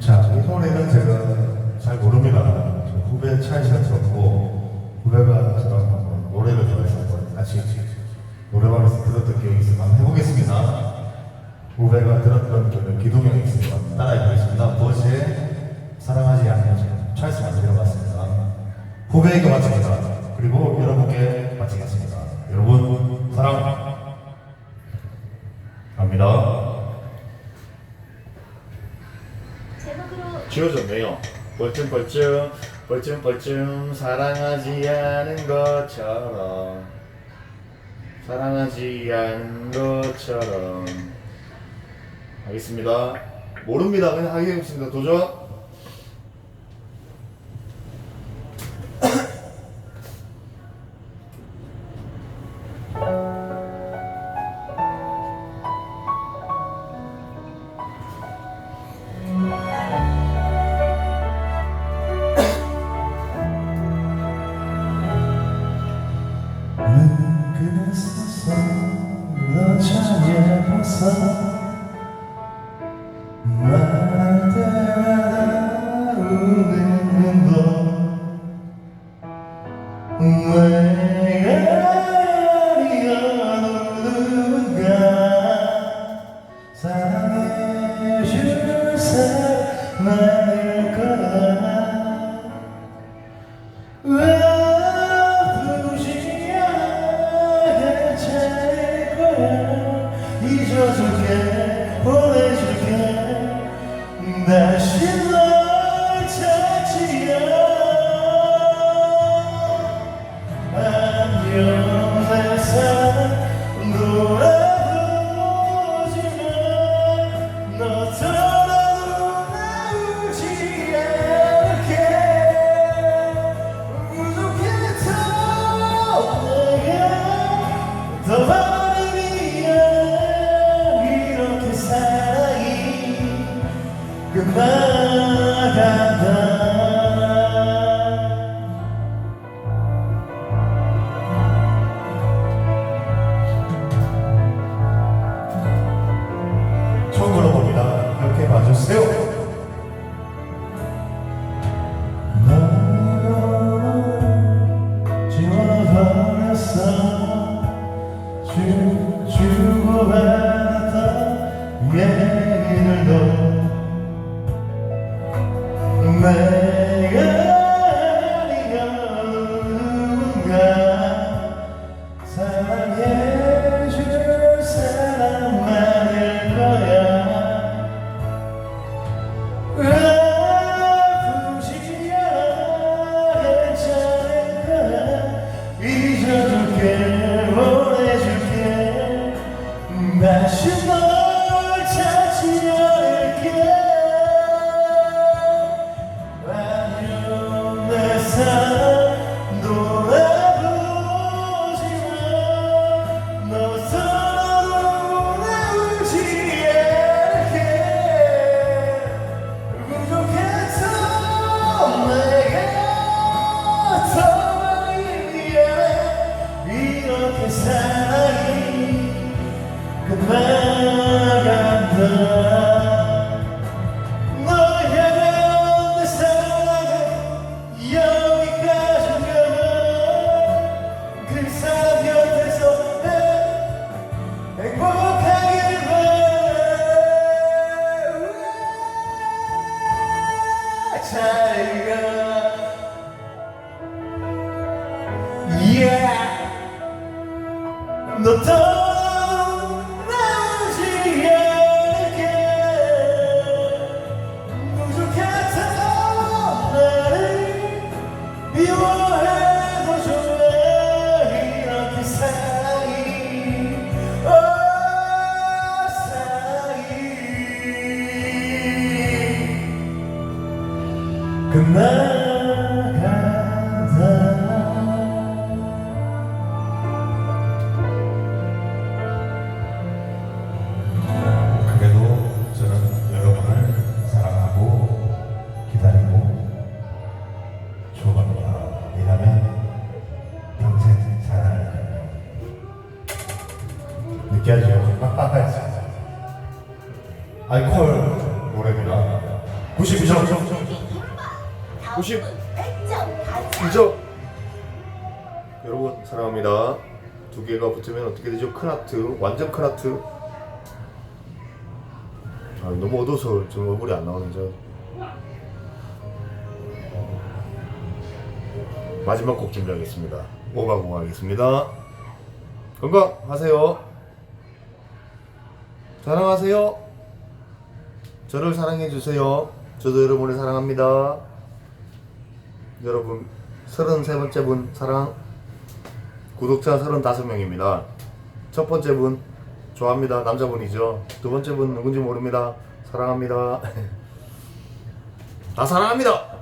자, 이 노래는 제가 잘 모릅니다. 저 후배 차이샷 들었고, 후배가 한번 노래를 좋아해서 같이 노래방에서 들었던 기억이 있어서 한번 해보겠습니다. 후배가 들었던 그 기동형이 있습니다. 따라해보겠습니다. 버즈의 사랑하지 않는 찰스 만들어 봤습니다. 후배에게 마칩니다. 그리고 여러분께 마치겠습니다. 지워졌네요. 벌쯤벌쯤 벌쯤벌쯤 사랑하지 않은 것처럼 사랑하지 않은 것처럼 하겠습니다. 모릅니다. 그냥 하겠습니다. 도전. 너참 예뻤어. 말할 때마다 우는 너왜 아니야 누군가 사랑해줄 사람 얘기 끝나간다 널 향한 내 사랑은 여기까지인가 그 사람 곁에서 내 행복하길 바래 너 떠나지 않게 부족했던 나를 미워해도 좋아 이렇게 사랑이 오 사랑이. 끝나 느끼하죠? 알콜 노래입니다. 92점. 90 100점 가자 2점. 여러분 사랑합니다. 두 개가 붙으면 어떻게 되죠? 큰 하트, 완전 큰 하트. 아, 너무 어두워서 좀 얼굴이 안 나오는 저. 마지막 곡 준비하겠습니다. 오가고 하겠습니다. 건강하세요. 사랑하세요. 저를 사랑해 주세요. 저도 여러분을 사랑합니다. 여러분 33번째 분 사랑 구독자 35명입니다. 첫 번째 분 좋아합니다. 남자분이죠. 두 번째 분 누군지 모릅니다. 사랑합니다. 다 사랑합니다.